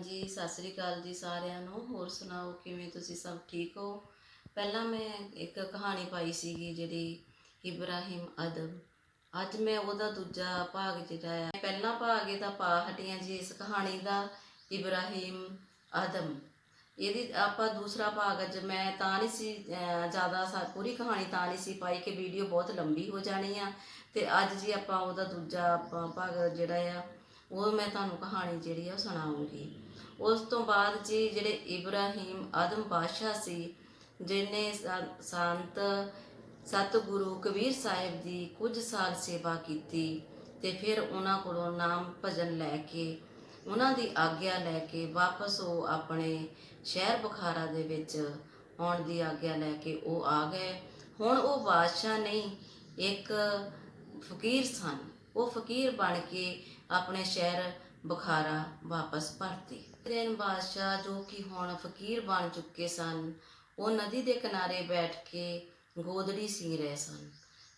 ਜੀ ਸਤਿ ਸ੍ਰੀ ਅਕਾਲ ਜੀ ਸਾਰਿਆਂ ਨੂੰ। ਹੋਰ ਸੁਣਾਓ, ਕਿਵੇਂ ਤੁਸੀਂ ਸਭ ਠੀਕ ਹੋ? ਪਹਿਲਾਂ ਮੈਂ ਇੱਕ ਕਹਾਣੀ ਪਾਈ ਸੀਗੀ ਜਿਹੜੀ ਇਬਰਾਹਿਮ ਅਦਬ। ਅੱਜ ਮੈਂ ਉਹਦਾ ਦੂਜਾ ਭਾਗ ਜਿਹੜਾ ਹੈ ਪਹਿਲਾ ਭਾਗ ਇਹਦਾ ਪਾ ਹਟੀਆਂ ਜੀ ਇਸ ਕਹਾਣੀ ਦਾ, ਇਬਰਾਹਿਮ ਅਦਮ ਇਹਦੀ ਆਪਾਂ ਦੂਸਰਾ ਭਾਗ, ਅੱਜ ਮੈਂ ਤਾਂ ਨਹੀਂ ਸੀ ਜ਼ਿਆਦਾ ਸਾ, ਪੂਰੀ ਕਹਾਣੀ ਤਾਂ ਨਹੀਂ ਸੀ ਪਾਈ ਕਿ ਵੀਡੀਓ ਬਹੁਤ ਲੰਬੀ ਹੋ ਜਾਣੀ ਆ। ਤੇ ਅੱਜ ਜੀ ਆਪਾਂ ਉਹਦਾ ਦੂਜਾ ਭਾਗ ਜਿਹੜਾ ਆ, ਉਹ ਮੈਂ ਤੁਹਾਨੂੰ ਕਹਾਣੀ ਜਿਹੜੀ ਆ ਉਹ ਸੁਣਾਉਂਗੀ। ਉਸ ਤੋਂ ਬਾਅਦ ਜੀ ਜਿਹੜੇ ਇਬਰਾਹੀਮ ਆਦਮ ਬਾਦਸ਼ਾਹ ਸੀ ਜਿਨੇ ਸੰਤ, ਸਤਿਗੁਰੂ ਕਬੀਰ ਸਾਹਿਬ ਦੀ ਕੁਝ ਸਾਲ ਸੇਵਾ ਕੀਤੀ ਤੇ ਫਿਰ ਉਹਨਾਂ ਕੋਲੋਂ ਨਾਮ ਭਜਨ ਲੈ ਕੇ, ਉਹਨਾਂ ਦੀ ਆਗਿਆ ਲੈ ਕੇ ਵਾਪਸ ਉਹ ਆਪਣੇ ਸ਼ਹਿਰ ਬੁਖਾਰਾ ਦੇ ਵਿੱਚ ਆਉਣ ਦੀ ਆਗਿਆ ਲੈ ਕੇ ਉਹ ਆ ਗਏ। ਹੁਣ ਉਹ ਬਾਦਸ਼ਾਹ ਨਹੀਂ, ਇੱਕ ਫਕੀਰ ਸਨ। ਉਹ ਫਕੀਰ ਬਣ ਕੇ ਆਪਣੇ ਸ਼ਹਿਰ ਬੁਖਾਰਾ ਵਾਪਸ ਪਰਤੇ। ਰੇਨ ਬਾਦਸ਼ਾਹ ਜੋ ਕਿ ਹੁਣ ਫਕੀਰ ਬਣ ਚੁੱਕੇ ਸਨ, ਉਹ ਨਦੀ ਦੇ ਕਿਨਾਰੇ ਬੈਠ ਕੇ ਗੋਦੜੀ ਸੀ ਰਹੇ ਸਨ।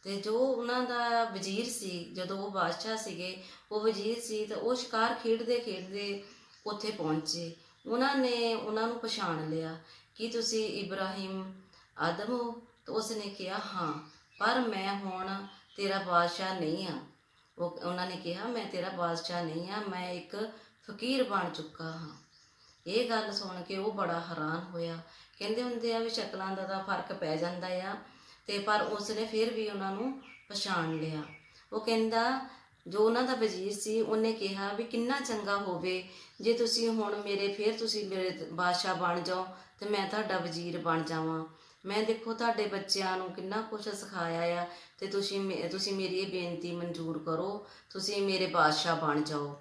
ਤੇ ਜੋ ਉਹਨਾਂ ਦਾ ਵਜ਼ੀਰ ਸੀ, ਜਦੋਂ ਉਹ ਬਾਦਸ਼ਾਹ ਸੀਗੇ, ਉਹ ਵਜ਼ੀਰ ਸੀ ਤੇ ਉਹ ਸ਼ਿਕਾਰ ਖੇਡਦੇ ਖੇਡਦੇ ਉੱਥੇ ਪਹੁੰਚੇ। ਉਹਨਾਂ ਨੇ ਉਹਨਾਂ ਨੂੰ ਪਛਾਣ ਲਿਆ ਕਿ ਤੁਸੀਂ ਇਬਰਾਹਿਮ ਆਦਮ ਹੋ। ਤਾਂ ਉਸ ਨੇ ਕਿਹਾ, ਹਾਂ, ਪਰ ਮੈਂ ਹੁਣ ਤੇਰਾ ਬਾਦਸ਼ਾਹ ਨਹੀਂ ਹਾਂ। ਉਹ, ਉਹਨਾਂ ਨੇ ਕਿਹਾ, ਮੈਂ ਤੇਰਾ ਬਾਦਸ਼ਾਹ ਨਹੀਂ ਹਾਂ, ਮੈਂ ਇੱਕ ਫਕੀਰ ਬਣ ਚੁੱਕਾ ਹਾਂ। ਇਹ ਗੱਲ ਸੁਣ ਕੇ ਉਹ ਬੜਾ ਹੈਰਾਨ ਹੋਇਆ। ਕਹਿੰਦੇ ਹੁੰਦੇ ਆ ਵੀ ਸ਼ਕਲਾਂ ਦਾ ਤਾਂ ਫ਼ਰਕ ਪੈ ਜਾਂਦਾ ਆ ਤੇ ਪਰ ਉਸ ਨੇ ਫਿਰ ਵੀ ਉਹਨਾਂ ਨੂੰ ਪਛਾਣ ਲਿਆ। ਉਹ ਕਹਿੰਦਾ, ਜੋ ਉਹਨਾਂ ਦਾ ਵਜ਼ੀਰ ਸੀ, ਉਹਨੇ ਕਿਹਾ ਵੀ ਕਿੰਨਾ ਚੰਗਾ ਹੋਵੇ। ਜੇ ਤੁਸੀਂ ਹੁਣ ਮੇਰੇ, ਫਿਰ ਤੁਸੀਂ ਮੇਰੇ ਬਾਦਸ਼ਾਹ ਬਣ ਜਾਓ ਤੇ ਮੈਂ ਤੁਹਾਡਾ ਵਜ਼ੀਰ ਬਣ ਜਾਵਾਂ। ਮੈਂ ਦੇਖੋ ਤੁਹਾਡੇ ਬੱਚਿਆਂ ਨੂੰ ਕਿੰਨਾ ਕੁਝ ਸਿਖਾਇਆ ਆ ਤੇ ਤੁਸੀਂ ਮੇ- ਤੁਸੀਂ ਮੇਰੀ ਇਹ ਬੇਨਤੀ ਮਨਜ਼ੂਰ ਕਰੋ, ਤੁਸੀਂ ਮੇਰੇ ਬਾਦਸ਼ਾਹ ਬਣ ਜਾਓ।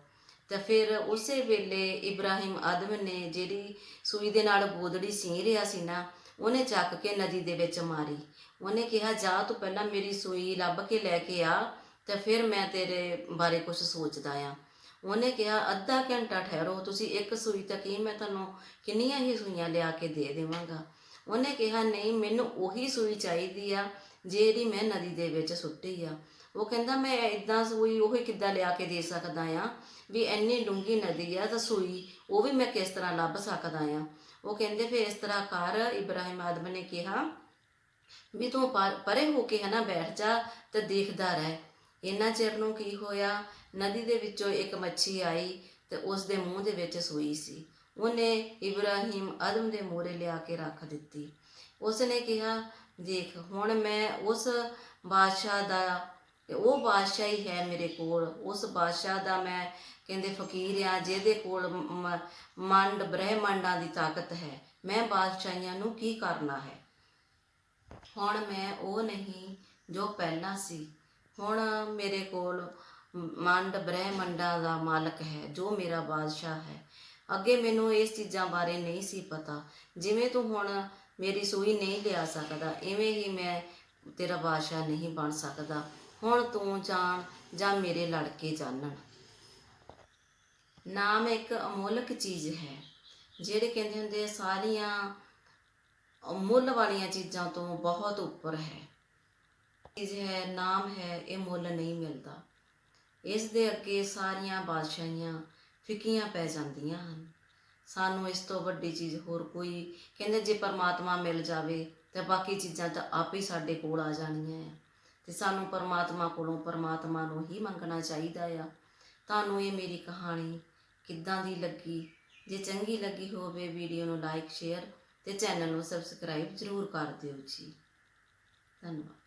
ਤਾਂ ਫਿਰ ਉਸੇ ਵੇਲੇ ਇਬਰਾਹਿਮ ਆਦਮ ਨੇ ਜਿਹੜੀ ਸੂਈ ਦੇ ਨਾਲ ਗੋਦੜੀ ਸੀ ਰਿਹਾ ਸੀ ਨਾ, ਉਹਨੇ ਚੱਕ ਕੇ ਨਦੀ ਦੇ ਵਿੱਚ ਮਾਰੀ। ਉਹਨੇ ਕਿਹਾ, ਜਾ ਤੂੰ ਪਹਿਲਾਂ ਮੇਰੀ ਸੂਈ ਲੱਭ ਕੇ ਲੈ ਕੇ ਆ, ਤਾਂ ਫਿਰ ਮੈਂ ਤੇਰੇ ਬਾਰੇ ਕੁਝ ਸੋਚਦਾ ਆ। ਉਹਨੇ ਕਿਹਾ, ਅੱਧਾ ਘੰਟਾ ਠਹਿਰੋ, ਤੁਸੀਂ ਇੱਕ ਸੂਈ ਤੱਕ ਹੀ ਮੈਂ ਤੁਹਾਨੂੰ ਕਿੰਨੀਆਂ ਹੀ ਸੂਈਆਂ ਲਿਆ ਕੇ ਦੇ ਦੇਵਾਂਗਾ। ਉਹਨੇ ਕਿਹਾ, ਨਹੀਂ, ਮੈਨੂੰ ਉਹੀ ਸੂਈ ਚਾਹੀਦੀ ਆ, ਜਿਹੜੀ ਮੈਂ ਨਦੀ ਦੇ ਵਿੱਚ ਸੁੱਟੀ ਆ। ਉਹ ਕਹਿੰਦਾ, ਮੈਂ ਇਦਾਂ ਸੂਈ ਉਹੀ ਕਿੱਦਾਂ ਲਿਆ ਕੇ ਦੇ ਸਕਦਾ ਆ? ਵੀ ਇੰਨੀ ਡੂੰਗੀ ਨਦੀ ਆ ਤਾਂ ਸੂਈ, ਉਹ ਵੀ ਮੈਂ ਕਿਸ ਤਰ੍ਹਾਂ ਲੱਭ ਸਕਦਾ ਆ? ਉਹ ਕਹਿੰਦੇ, ਫਿਰ ਇਸ ਤਰ੍ਹਾਂ ਕਰ। ਇਬਰਾਹਿਮ ਆਦਮ ਨੇ ਕਿਹਾ, ਵੀ ਤੂੰ ਪਰੇ ਹੋ ਕੇ ਹਨਾ ਬੈਠ ਜਾ ਤੇ ਦੇਖਦਾ ਰਹਿ। ਇੰਨਾ ਚਿਰ ਨੂੰ ਕੀ ਹੋਇਆ? ਨਦੀ ਦੇ ਵਿੱਚੋਂ ਇੱਕ ਮੱਛੀ ਆਈ ਤੇ ਉਸ ਦੇ ਮੂੰਹ ਦੇ ਵਿੱਚ ਸੂਈ ਸੀ। ਉਹਨੇ ਇਬਰਾਹੀਮ ਆਦਮ ਦੇ ਮੂਹਰੇ ਲਿਆ ਕੇ ਰੱਖ ਦਿੱਤੀ। ਉਸ ਨੇ ਕਿਹਾ, ਦੇਖ, ਹੁਣ ਮੈਂ ਉਸ ਬਾਦਸ਼ਾਹ ਦਾ ਉਹ ਬਾਦਸ਼ਾਹ ਹੀ ਹੈ ਮੇਰੇ ਕੋਲ। ਉਸ ਬਾਦਸ਼ਾਹ ਦਾ ਮੈਂ ਕਹਿੰਦੇ ਫਕੀਰ ਆ ਜਿਹਦੇ ਕੋਲ ਮੰਡ, ਬ੍ਰਹਿਮੰਡਾਂ ਦੀ ਤਾਕਤ ਹੈ। ਮੈਂ ਬਾਦਸ਼ਾਹੀਆਂ ਨੂੰ ਕੀ ਕਰਨਾ ਹੈ? ਹੁਣ ਮੈਂ ਉਹ ਨਹੀਂ ਜੋ ਪਹਿਲਾਂ ਸੀ। ਹੁਣ ਮੇਰੇ ਕੋਲ ਮੰਡ, ਬ੍ਰਹਿਮੰਡਾਂ ਦਾ ਮਾਲਕ ਹੈ, ਜੋ ਮੇਰਾ ਬਾਦਸ਼ਾਹ ਹੈ। ਅੱਗੇ ਮੈਨੂੰ ਇਸ ਚੀਜ਼ਾਂ ਬਾਰੇ ਨਹੀਂ ਸੀ ਪਤਾ। ਜਿਵੇਂ ਤੂੰ ਹੁਣ ਮੇਰੀ ਸੂਈ ਨਹੀਂ ਲਿਆ ਸਕਦਾ, ਇਵੇਂ ਹੀ ਮੈਂ ਤੇਰਾ ਬਾਦਸ਼ਾਹ ਨਹੀਂ ਬਣ ਸਕਦਾ। ਹੁਣ ਤੂੰ ਜਾਣ ਜਾਂ ਮੇਰੇ ਲੜਕੇ ਜਾਣਨ ਨਾਮ ਇੱਕ ਅਮੋਲਕ ਚੀਜ਼ ਹੈ, ਜਿਹੜੇ ਕਹਿੰਦੇ ਹੁੰਦੇ ਸਾਰੀਆਂ ਮੁੱਲ ਵਾਲੀਆਂ ਚੀਜ਼ਾਂ ਤੋਂ ਬਹੁਤ ਉੱਪਰ ਹੈ। ਚੀਜ਼ ਹੈ, ਨਾਮ ਹੈ, ਇਹ ਮੁੱਲ ਨਹੀਂ ਮਿਲਦਾ। ਇਸ ਦੇ ਅੱਗੇ ਸਾਰੀਆਂ ਬਾਦਸ਼ਾਹੀਆਂ, ਫਿੱਕੀਆਂ ਪੈ ਜਾਂਦੀਆਂ ਹਨ। ਸਾਨੂੰ ਇਸ ਤੋਂ ਵੱਡੀ ਚੀਜ਼ ਹੋਰ ਕੋਈ ਕਹਿੰਦੇ ਜੇ ਪਰਮਾਤਮਾ ਮਿਲ ਜਾਵੇ ਤੇ ਬਾਕੀ ਚੀਜ਼ਾਂ ਤਾਂ ਆਪ ਹੀ ਸਾਡੇ ਕੋਲ ਆ ਜਾਣੀਆਂ ਆ। ਤੇ ਸਾਨੂੰ ਪਰਮਾਤਮਾ ਕੋਲੋਂ ਪਰਮਾਤਮਾ ਨੂੰ ਹੀ ਮੰਗਣਾ ਚਾਹੀਦਾ ਆ। ਤੁਹਾਨੂੰ ਇਹ ਮੇਰੀ ਕਹਾਣੀ ਕਿੱਦਾਂ ਦੀ ਲੱਗੀ? ਜੇ ਚੰਗੀ ਲੱਗੀ ਹੋਵੇ ਵੀਡੀਓ ਨੂੰ ਲਾਈਕ ਸ਼ੇਅਰ ਤੇ ਚੈਨਲ ਨੂੰ ਸਬਸਕ੍ਰਾਈਬ ਜ਼ਰੂਰ ਕਰ ਦਿਓ ਜੀ। ਧੰਨਵਾਦ।